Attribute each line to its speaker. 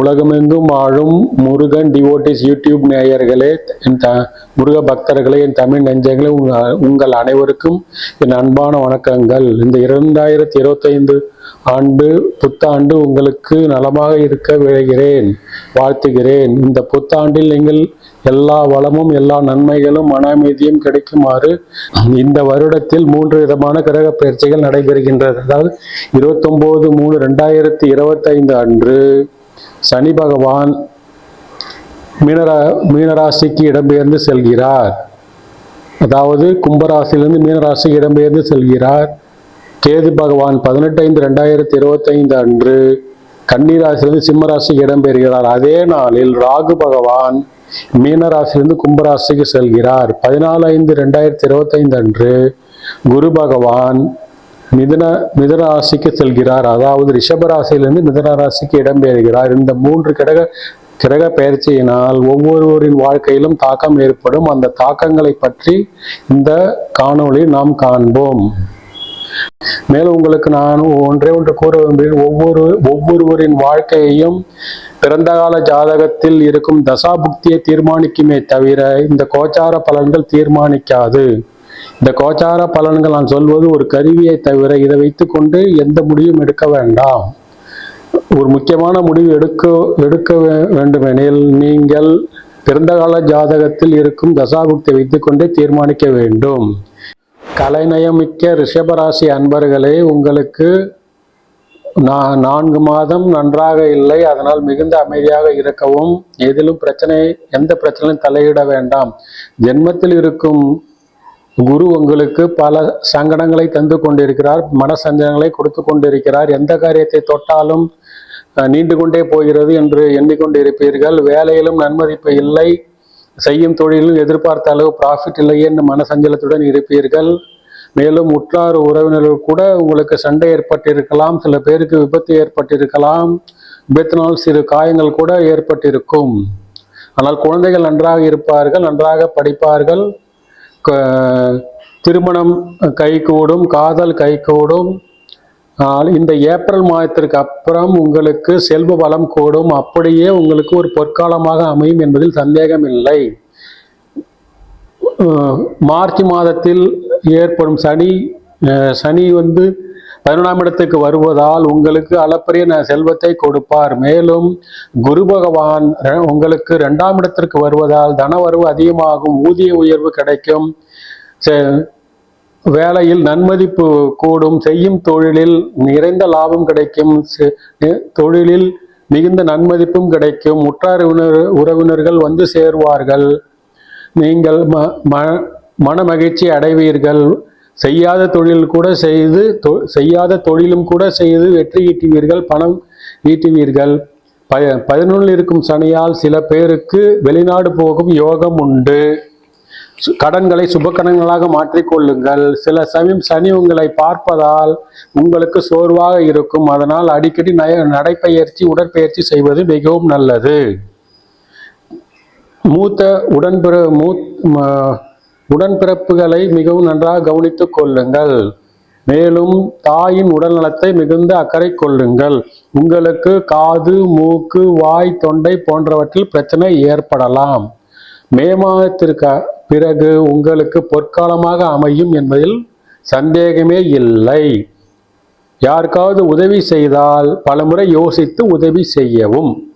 Speaker 1: உலகமெங்கும் ஆழும் Murugan devotees YouTube நேயர்களே என் த முருக பக்தர்களே என் தமிழ் நெஞ்சங்களே உங்கள் உங்கள் அனைவருக்கும் என் அன்பான வணக்கங்கள். இந்த இரண்டாயிரத்தி இருபத்தைந்து ஆண்டு புத்தாண்டு உங்களுக்கு நலமாக இருக்க விழைகிறேன் வாழ்த்துகிறேன். இந்த புத்தாண்டில் நீங்கள் எல்லா வளமும் எல்லா நன்மைகளும் மன அமைதியும் கிடைக்குமாறு இந்த வருடத்தில் மூன்று விதமான கிரக பயிற்சிகள் நடைபெறுகின்றது. அதாவது இருபத்தொம்போது மூணு ரெண்டாயிரத்தி இருபத்தைந்து அன்று சனி பகவான் மீனரா மீனராசிக்கு இடம்பெயர்ந்து செல்கிறார். அதாவது கும்பராசியிலிருந்து மீனராசிக்கு இடம்பெயர்ந்து செல்கிறார். கேது பகவான் பதினெட்டு ஐந்து ரெண்டாயிரத்தி இருபத்தைந்து அன்று கன்னிராசிலிருந்து சிம்மராசிக்கு இடம்பெறுகிறார் அதே நாளில் ராகு பகவான் மீனராசிலிருந்து கும்பராசிக்கு செல்கிறார். பதினாலு ஐந்து ரெண்டாயிரத்தி இருபத்தைந்து அன்று குரு பகவான் மிதுன மிதுன ராசிக்கு செல்கிறார். அதாவது ரிஷபராசியிலிருந்து மிதனராசிக்கு ராசிக்கு இடம்பெறுகிறார் இந்த மூன்று கிரக கிரக பயிற்சியினால் ஒவ்வொருவரின் வாழ்க்கையிலும் தாக்கம் ஏற்படும். அந்த தாக்கங்களை பற்றி இந்த காணொளி நாம் காண்போம். மேலும் உங்களுக்கு நான் ஒன்றே ஒன்று கூற விரும்புகிறேன். ஒவ்வொரு ஒவ்வொருவரின் வாழ்க்கையையும் பிறந்த கால ஜாதகத்தில் இருக்கும் தசாபுக்தியை தீர்மானிக்குமே தவிர இந்த கோச்சார பலன்கள் தீர்மானிக்காது. இந்த கோச்சார பலன்கள் நான் சொல்வது ஒரு கருவியை தவிர இதை வைத்துக்கொண்டு எந்த முடிவும் எடுக்க வேண்டாம். ஒரு முக்கியமான முடிவு எடுக்க எடுக்க வேண்டுமெனில் நீங்கள் பிறந்த கால ஜாதகத்தில் இருக்கும் தசாபுக்தியை வைத்துக்கொண்டே தீர்மானிக்க வேண்டும். கலைநயமிக்க ரிஷபராசி அன்பர்களே உங்களுக்கு நான் நான்கு மாதம் நன்றாக இல்லை. அதனால் மிகுந்த அமைதியாக இருக்கவும் எதிலும் பிரச்சனை எந்த பிரச்சனையும் தலையிட வேண்டாம். ஜென்மத்தில் இருக்கும் குரு உங்களுக்கு பல சங்கடங்களை தந்து கொண்டிருக்கிறார் மன சஞ்சலங்களை கொடுத்து கொண்டிருக்கிறார். எந்த காரியத்தை தொட்டாலும் நீண்டு கொண்டே போகிறது என்று எண்ணிக்கொண்டிருப்பீர்கள். வேலையிலும் நன்மதிப்பு இல்லை. செய்யும் தொழிலும் எதிர்பார்த்த அளவு ப்ராஃபிட் இல்லையே என்று மனசஞ்சலத்துடன் இருப்பீர்கள். மேலும் உற்றார் உறவினர்கள் கூட உங்களுக்கு சண்டை ஏற்பட்டிருக்கலாம் சில பேருக்கு விபத்து ஏற்பட்டிருக்கலாம். விபத்தினால் சிறு காயங்கள் கூட ஏற்பட்டிருக்கும். ஆனால் குழந்தைகள் நன்றாக இருப்பார்கள் நன்றாக படிப்பார்கள். திருமணம் கைகூடும் காதல் கைகூடும் ஆனால் இந்த ஏப்ரல் மாதத்திற்கு அப்புறம் உங்களுக்கு செல்வ வளம் கூடும். அப்படியே உங்களுக்கு ஒரு பொற்காலமாக அமையும் என்பதில் சந்தேகம் இல்லை மார்ச் மாதத்தில் ஏற்படும் சனி சனி வந்து பதினொன்றாம் இடத்துக்கு வருவதால் உங்களுக்கு அளப்பரிய செல்வத்தை கொடுப்பார். மேலும் குரு பகவான் ர- உங்களுக்கு இரண்டாம் இடத்திற்கு வருவதால் தனவரவு அதிகமாகும் ஊதிய உயர்வு கிடைக்கும். செ- வேலையில் நன்மதிப்பு கூடும் செய்யும் தொழிலில் நிறைந்த லாபம் கிடைக்கும் செ- தொழிலில் மிகுந்த நன்மதிப்பும் கிடைக்கும். உற்றார் உறவினர்கள் வந்து சேருவார்கள். நீங்கள் ம ம- மன மகிழ்ச்சி அடைவீர்கள். செய்யாத தொழில் கூட செய்து தொ- செய்யாத தொழிலும் கூட செய்து வெற்றி ஈட்டுவீர்கள் பணம் ஈட்டுவீர்கள். ப பதினொன்றில் இருக்கும் சனியால் சில பேருக்கு வெளிநாடு போகும் யோகம் உண்டு. சு- கடன்களை சுபக்கடன்களாக மாற்றிக்கொள்ளுங்கள். சில சமயம் சனி உங்களை பார்ப்பதால் உங்களுக்கு சோர்வாக இருக்கும். அதனால் அடிக்கடி நய நடைப்பயிற்சி உடற்பயிற்சி செய்வது மிகவும் நல்லது. மூத்த உடன்பிற மூ உடன்பிறப்புகளை மிகவும் நன்றாக கவனித்துக் கொள்ளுங்கள். மேலும் தாயின் உடல்நலத்தை மிகுந்த அக்கறை கொள்ளுங்கள். உங்களுக்கு காது மூக்கு வாய் தொண்டை போன்றவற்றில் பிரச்சனை ஏற்படலாம். மே மாதத்திற்கு பிறகு உங்களுக்கு பொற்காலமாக அமையும் என்பதில் சந்தேகமே இல்லை. யாருக்காவது உதவி செய்தால் பலமுறை யோசித்து உதவி செய்யவும்.